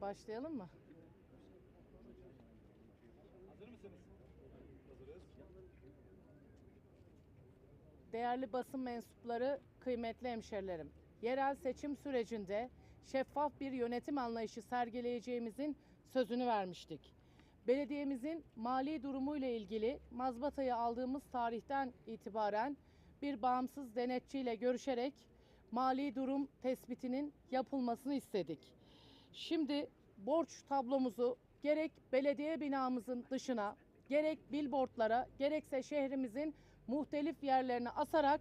Başlayalım mı? Hazır mısınız? Hazırız. Değerli basın mensupları, kıymetli hemşerilerim. Yerel seçim sürecinde şeffaf bir yönetim anlayışı sergileyeceğimizin sözünü vermiştik. Belediyemizin mali durumuyla ilgili mazbatayı aldığımız tarihten itibaren bir bağımsız denetçiyle görüşerek mali durum tespitinin yapılmasını istedik. Şimdi borç tablomuzu gerek belediye binamızın dışına, gerek billboardlara, gerekse şehrimizin muhtelif yerlerine asarak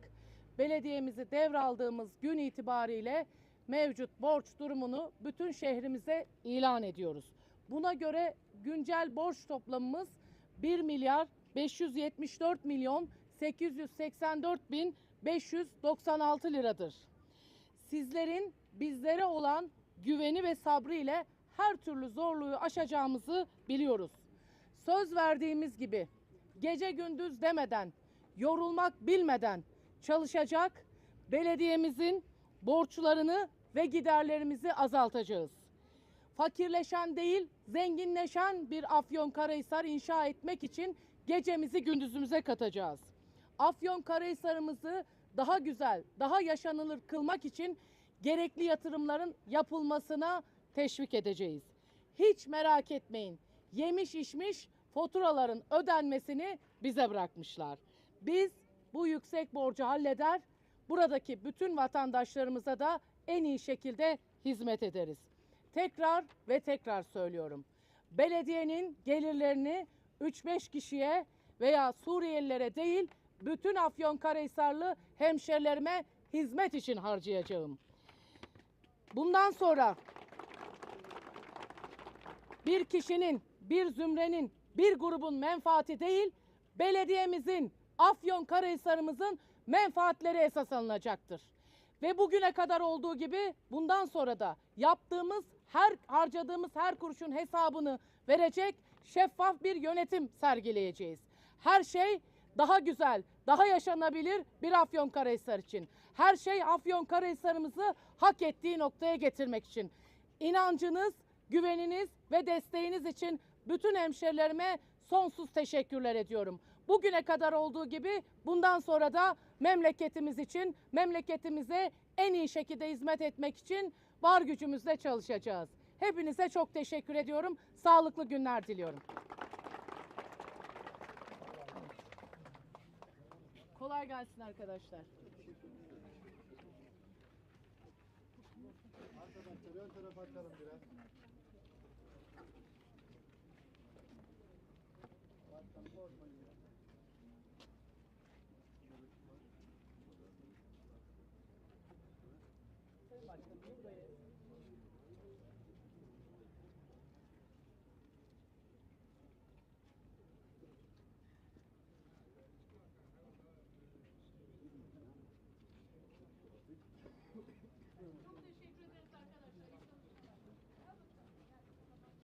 belediyemizi devraldığımız gün itibariyle mevcut borç durumunu bütün şehrimize ilan ediyoruz. Buna göre güncel borç toplamımız 1 milyar 574 milyon 884 bin 596 liradır sizlerin bizlere olan güveni ve sabrı ile her türlü zorluğu aşacağımızı biliyoruz. Söz verdiğimiz gibi gece gündüz demeden, yorulmak bilmeden çalışacak, belediyemizin borçlarını ve giderlerimizi azaltacağız. Fakirleşen değil, zenginleşen bir Afyonkarahisar inşa etmek için gecemizi gündüzümüze katacağız. Afyonkarahisar'ımızı daha güzel, daha yaşanılır kılmak için gerekli yatırımların yapılmasına teşvik edeceğiz. Hiç merak etmeyin. Yemiş içmiş faturaların ödenmesini bize bırakmışlar. Biz bu yüksek borcu halleder, buradaki bütün vatandaşlarımıza da en iyi şekilde hizmet ederiz. Tekrar ve tekrar söylüyorum. Belediyenin gelirlerini 3-5 kişiye veya Suriyelilere değil, bütün Afyonkarahisarlı hemşerilerime hizmet için harcayacağım. Bundan sonra bir kişinin, bir zümrenin, bir grubun menfaati değil, belediyemizin, Afyonkarahisar'ımızın menfaatleri esas alınacaktır. Ve bugüne kadar olduğu gibi bundan sonra da yaptığımız her harcadığımız her kuruşun hesabını verecek şeffaf bir yönetim sergileyeceğiz. Her şey daha güzel, daha yaşanabilir bir Afyonkarahisar için. Her şey Afyonkarahisar'ımızı hak ettiği noktaya getirmek için. İnancınız, güveniniz ve desteğiniz için bütün hemşerilerime sonsuz teşekkürler ediyorum. Bugüne kadar olduğu gibi bundan sonra da memleketimiz için, memleketimize en iyi şekilde hizmet etmek için var gücümüzle çalışacağız. Hepinize çok teşekkür ediyorum. Sağlıklı günler diliyorum. Kolay gelsin arkadaşlar. Arkadaşlar ön tarafa açalım biraz. Sayın Başkanım buradayız.